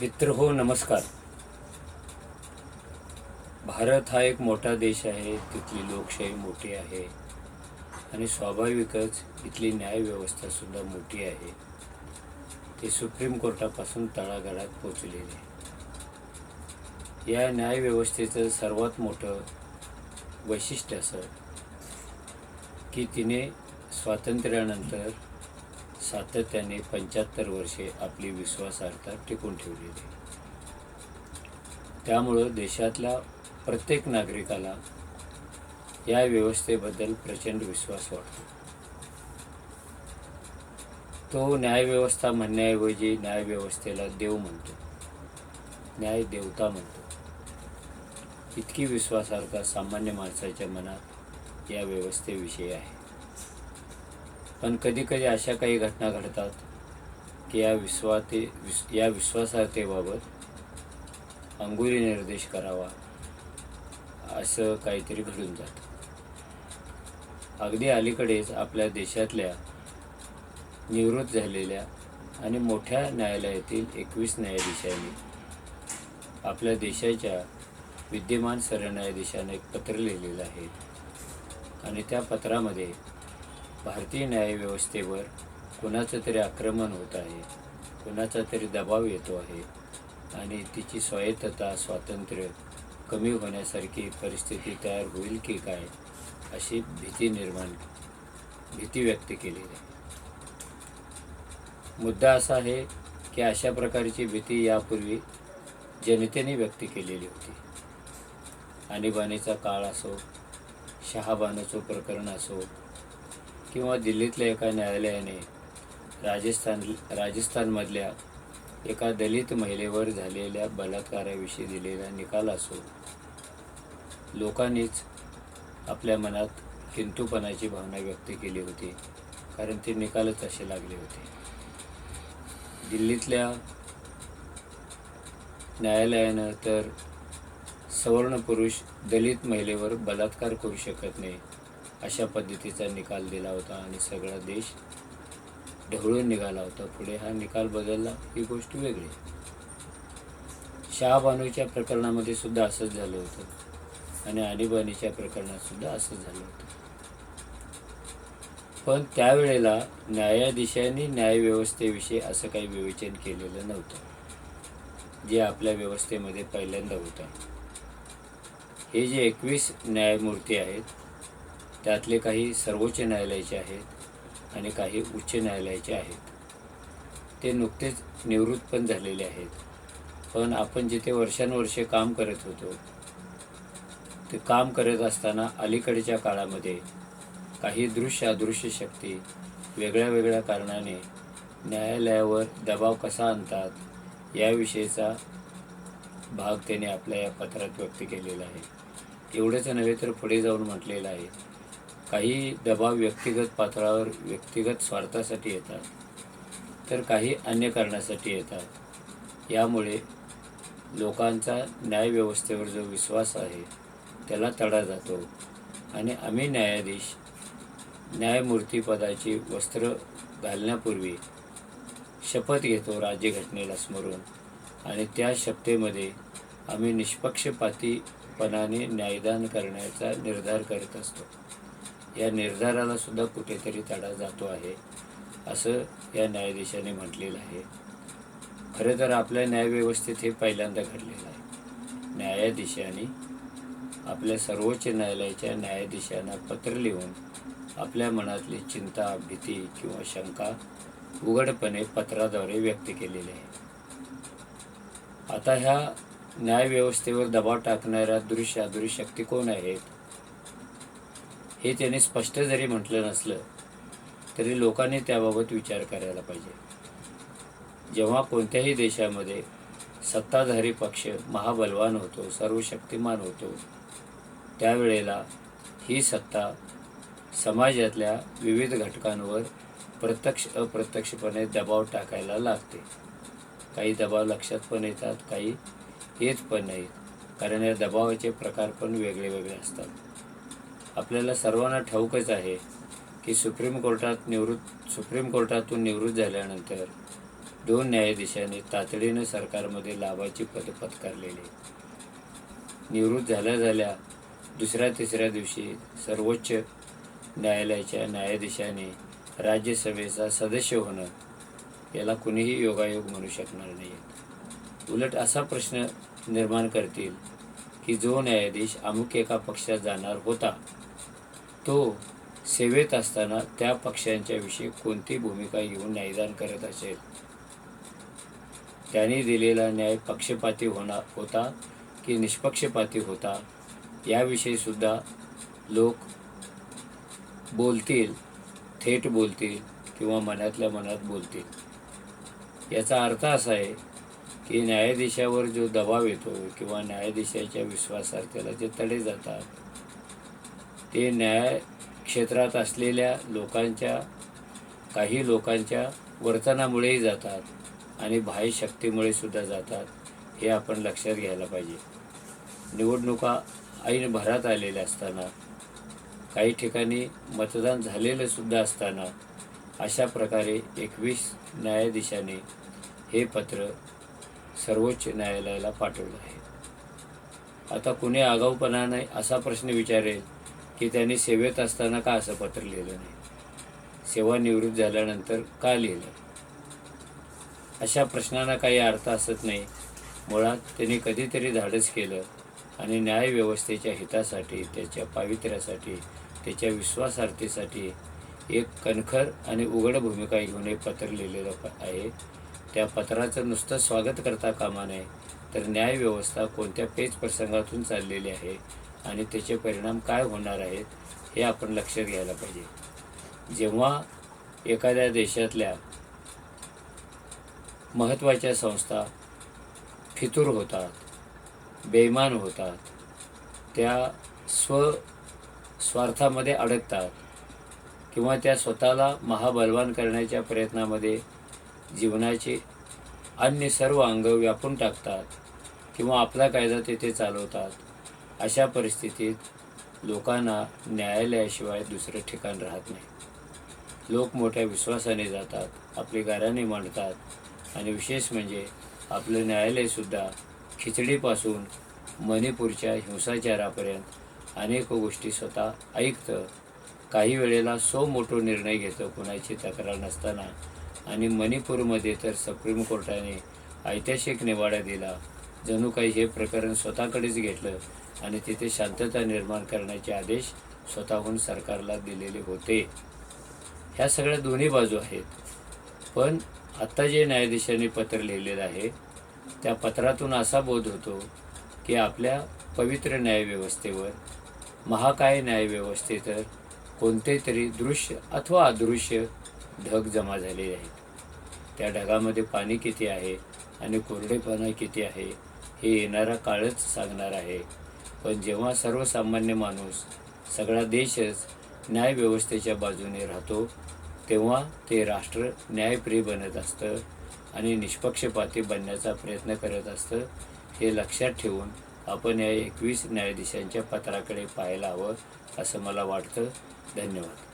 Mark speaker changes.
Speaker 1: मित्र हो नमस्कार. भारत हा एक मोठा देश आहे तिथली लोकशाही मोठी आहे आणि स्वाभाविकच इथली न्यायव्यवस्थासुद्धा मोठी आहे. ते सुप्रीम कोर्टापासून तळागाळात पोचलेले आहे. या न्यायव्यवस्थेचं सर्वात मोठं वैशिष्ट्य असं की तिने स्वातंत्र्यानंतर सातत्याने पंच्याहत्तर वर्षे आपली विश्वासार्हता टिकून ठेवलेली त्यामुळं देशातल्या प्रत्येक नागरिकाला या व्यवस्थेबद्दल प्रचंड विश्वास वाटतो. तो न्यायव्यवस्था म्हणण्याऐवजी न्यायव्यवस्थेला देव म्हणतो. न्याय देवता म्हणतो. इतकी विश्वासार्हता सामान्य माणसाच्या मनात या व्यवस्थेविषयी आहे. पण कधीकधी अशा काही घटना घडतात की या विश्वाते विस या विश्वासार्हतेबाबत अंगुरी निर्देश करावा असं काहीतरी घडून जातं. अगदी अलीकडेच आपल्या देशातल्या निवृत्त झालेल्या आणि मोठ्या न्यायालयातील एकवीस न्यायाधीशांनी आपल्या देशाच्या विद्यमान सरन्यायाधीशांना एक पत्र लिहिलेलं आहे. आणि त्या पत्रामध्ये भारतीय न्यायव्यवस्थेवर कुणाचं तरी आक्रमण होत आहे कुणाचा तरी दबाव येतो आहे आणि तिची स्वायत्तता स्वातंत्र्य कमी होण्यासारखी परिस्थिती तयार होईल की काय अशी भीती निर्माण भीती व्यक्त केलेली आहे. मुद्दा असा आहे की अशा प्रकारची भीती यापूर्वी जनतेने व्यक्त केलेली होती. आणीबाणीचा काळ असो शहाबानूचं प्रकरण असो किंवा दिल्लीतल्या एका न्यायालयाने राजस्थान राजस्थानमधल्या एका दलित महिलेवर झालेल्या बलात्काराविषयी दिलेला निकाल असो. लोकांनीच आपल्या मनात किंतुपणाची भावना व्यक्त केली होती कारण ते निकालच असे लागले होते. दिल्लीतल्या न्यायालयानं तर सवर्ण पुरुष दलित महिलेवर बलात्कार करू शकत नाही अशा पद्धतीचा निकाल दिला होता आणि सगळा देश ढवळून निघाला होता. पुढे हा निकाल बदलला ही गोष्ट वेगळी. शहाबानूच्या प्रकरणामध्ये सुद्धा असंच झालं होतं. आणि आणीबाणीच्या प्रकरणात सुद्धा असंच झालं होतं. पण त्यावेळेला न्यायाधीशांनी न्यायव्यवस्थेविषयी असं काही विवेचन केलेलं नव्हतं. जे आपल्या व्यवस्थेमध्ये पहिल्यांदा होतं. हे जे एकवीस न्यायमूर्ती आहेत त्यातले काही सर्वोच्च न्यायालयाचे आहेत आणि काही उच्च न्यायालयाचे आहेत. ते नुकतेच निवृत्त पण झालेले आहेत. पण आपण जिथे वर्षानुवर्षे काम करत होतो ते काम करत असताना अलीकडच्या काळामध्ये काही दृश्य अदृश्य शक्ती वेगळ्या वेगळ्या कारणाने न्यायालयावर दबाव कसा आणतात याविषयीचा भाग त्याने आपल्या या पत्रात व्यक्त केलेला आहे. एवढंच नव्हे तर पुढे जाऊन म्हटलेलं आहे काही दबाव व्यक्तिगत पातळावर व्यक्तिगत स्वार्थासाठी येतात तर काही अन्य कारणासाठी येतात. यामुळे लोकांचा न्यायव्यवस्थेवर जो विश्वास आहे त्याला तडा जातो आणि आम्ही न्यायाधीश न्यायमूर्तीपदाची वस्त्र घालण्यापूर्वी शपथ घेतो राज्यघटनेला स्मरून आणि त्या शपथेमध्ये आम्ही निष्पक्षपातीपणाने न्यायदान करण्याचा निर्धार करत असतो. या निर्धाराला सुद्धा कुठेतरी तडा जातो आहे असं या न्यायाधीशाने म्हटलेलं आहे. खरं तर आपल्या न्यायव्यवस्थेत हे पहिल्यांदा घडलेलं आहे. न्यायाधीशांनी आपल्या सर्वोच्च न्यायालयाच्या न्यायाधीशांना पत्र लिहून आपल्या मनातली चिंता भीती किंवा शंका उघडपणे पत्राद्वारे व्यक्त केलेली आहे. आता ह्या न्यायव्यवस्थेवर दबाव टाकणाऱ्या दृश्य अदृश्य शक्ती कोण आहेत? हे त्याने स्पष्ट जरी म्हटलं नसलं तरी लोकांनी त्याबाबत विचार करायला पाहिजे. जेव्हा कोणत्याही देशामध्ये सत्ताधारी पक्ष महाबलवान होतो सर्व शक्तिमान होतो त्यावेळेला ही सत्ता समाजातल्या विविध घटकांवर प्रत्यक्ष अप्रत्यक्षपणे दबाव टाकायला लागते. काही दबाव लक्षात पण येतात काही येत पण नाहीत. कारण या दबावाचे प्रकार पण वेगळे वेगळे असतात. आपल्याला सर्वांना ठाऊकच आहे की सुप्रीम कोर्टात निवृत्त सुप्रीम कोर्टातून निवृत्त झाल्यानंतर दोन न्यायाधीशांनी तातडीनं सरकारमध्ये लाभाची पद पत्कारलेली. निवृत्त झाल्या झाल्या दुसऱ्या तिसऱ्या दिवशी सर्वोच्च न्यायालयाच्या न्यायाधीशाने राज्यसभेचा सदस्य होणं याला कुणीही योगायोग म्हणू शकणार नाही उलट असा प्रश्न निर्माण करतील की जो न्यायाधीश अमुक एका पक्षात जाणार होता तो सेवेत असताना त्या पक्षांच्याविषयी कोणती भूमिका घेऊन न्यायदान करत असेल? त्यांनी दिलेला न्याय पक्षपाती होणार होता की निष्पक्षपाती होता? याविषयी सुद्धा लोक बोलतील थेट बोलतील किंवा मनातल्या मनात बोलतील. याचा अर्थ असा आहे की न्यायाधीशावर जो दबाव येतो किंवा न्यायाधीशाच्या विश्वासार्थ्याला जे तडे जातात ते न्याय क्षेत्रात असलेल्या लोकांच्या काही लोकांच्या वर्तनामुळेही जातात आणि बाह्य शक्तीमुळे सुद्धा जातात हे आपण लक्षात घ्यायला पाहिजे. निवडणुका ऐन भरात आलेल्या असताना काही ठिकाणी मतदान झालेलं सुद्धा असताना अशा प्रकारे एकवीस न्यायाधीशांनी हे पत्र सर्वोच्च न्यायालयाला पाठवलं आहे. आता कुणी आगाऊपणाने असा प्रश्न विचारेल की त्यांनी सेवेत असताना का असं पत्र लिहिलं नाही? सेवानिवृत्त झाल्यानंतर का लिहिलं? अशा प्रश्नांना काही अर्थ असत नाही. मुळात त्यांनी कधीतरी धाडस केलं आणि न्यायव्यवस्थेच्या हितासाठी त्याच्या पावित्र्यासाठी त्याच्या विश्वासार्थीसाठी एक कणखर आणि उघड भूमिका घेऊन हे पत्र लिहिलेलं प- आहे. त्या पत्राचं नुसतं स्वागत करता कामा नये तर न्यायव्यवस्था कोणत्या पेच प्रसंगातून चाललेली आहे? आणि त्याचे परिणाम काय होणार आहेत हे आपण लक्षात घ्यायला पाहिजे. जेव्हा एखाद्या देशातल्या महत्त्वाच्या संस्था फितूर होतात बेईमान होतात त्या स्व स्वार्थामध्ये अडकतात किंवा त्या स्वतःला महाबलवान करण्याच्या प्रयत्नामध्ये जीवनाचे अन्य सर्व अंग व्यापून टाकतात किंवा आपला कायदा तेथे चालवतात अशा परिस्थितीत लोकांना न्यायालयाशिवाय दुसरं ठिकाण राहत नाही. लोक मोठ्या विश्वासाने जातात आपली गाऱ्हाणे मांडतात आणि विशेष म्हणजे आपलं न्यायालयसुद्धा खिचडीपासून मणिपूरच्या हिंसाचारापर्यंत अनेक गोष्टी स्वतः ऐकतं. काही वेळेला सो मोठो निर्णय घेतं कुणाची तक्रार नसताना. आणि मणिपूरमध्ये तर सुप्रीम कोर्टाने ऐतिहासिक निवाडा दिला. जणू काही हे प्रकरण स्वतःकडेच घेतलं आणि तिथे शांतता निर्माण करण्याचे आदेश स्वतःहून सरकारला दिलेले होते. ह्या सगळ्या दोन्ही बाजू आहेत. पण आत्ता जे न्यायाधीशांनी पत्र लिहिलेलं आहे त्या पत्रातून असा बोध होतो की आपल्या पवित्र न्यायव्यवस्थेवर महाकाय न्यायव्यवस्थे तर कोणते तरी दृश्य अथवा अदृश्य ढग जमा झालेले आहेत. त्या ढगामध्ये पाणी किती आहे आणि कोरडेपणा किती आहे हे येणारा काळच सांगणार आहे. पण जेव्हा सर्वसामान्य माणूस सगळा देशच न्यायव्यवस्थेच्या बाजूने राहतो तेव्हा ते राष्ट्र न्यायप्रिय बनत असतं आणि निष्पक्षपाती बनण्याचा प्रयत्न करत असतं हे लक्षात ठेवून आपण या एकवीस न्यायाधीशांच्या पत्राकडे पाहायला हवं असं मला वाटतं. धन्यवाद.